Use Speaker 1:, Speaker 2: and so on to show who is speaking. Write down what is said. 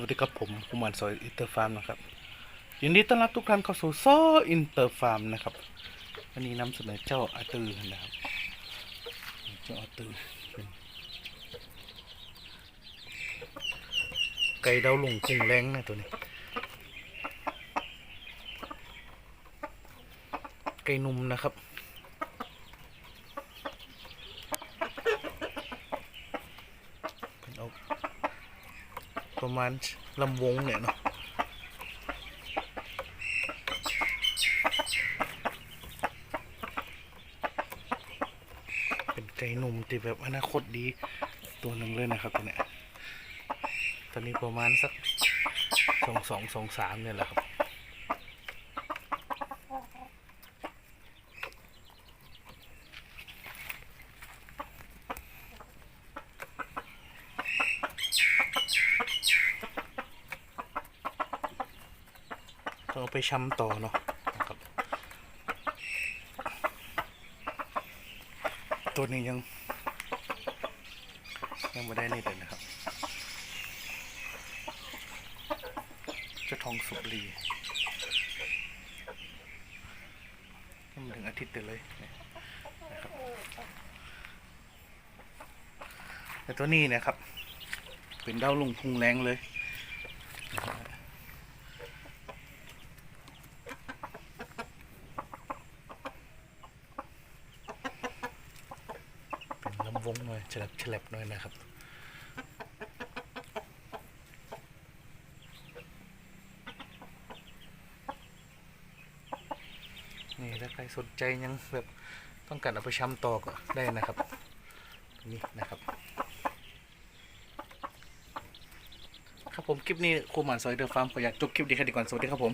Speaker 1: วัสดีครับผมคุมานซอยอินเตอร์ฟาร์มนะครับยินดีต้อนรับทุกท่านเข้าสู่ซออินเตอร์ฟาร์มนะครับวันนี้นำเสนอเจ้าอาตือนะครับเจ้าอาตือไก่ดาวหลงกุ้งแรงนะตัวนี้ไก่นุ่มนะครับ เป็นเอา ประมาณลำวงเนี่ยเนาะเป็นไก่หนุ่มที่แบบอนาคตดีตัวหนึ่งเลยนะครับตัวเนี้ยตอนนี้ประมาณสักสองสองสองสามเนี่ยแหละครับ ต้อเอาไปชำต่อเนาะนะครับตัวนี้ยัง ยังไม่ได้นี่เลยนะครับเจะทองสุบรียังไม่ถึงอาทิตย์เดียวเลยนะครับแต่ตัวนี้นะครับ เป็นเด้าลุงพุงแรงเลยนะครับ เป็นลำ วงหน่อยฉลับฉลับหน่อยนะครับ นี่ถ้าใครสนใจยังแบบต้องการเอาไปชำต่อก็ได้นะครับนี่นะครับ ครับผมคลิปนี้ครูหมานซอยเดอร์ฟาร์มขออยากจบคลิปดีแค่ดีก่อนสวัสดีครับผม